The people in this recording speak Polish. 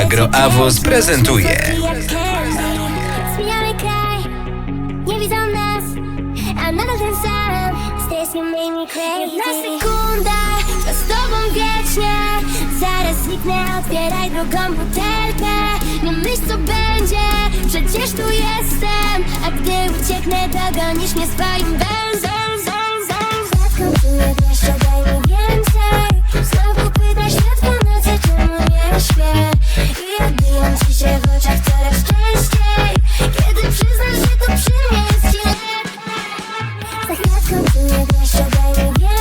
Agroawos prezentuje. Zmieniamy kraj, nie widzą nas, a nadal ten sam. Crazy. Jedna sekunda, to z tobą wiecznie. Zaraz zniknę, otwieraj drugą butelkę. Nie myśl co będzie, przecież tu jestem. A gdy ucieknę, to gonisz mnie swoim węzłem. Нет, не шагай, не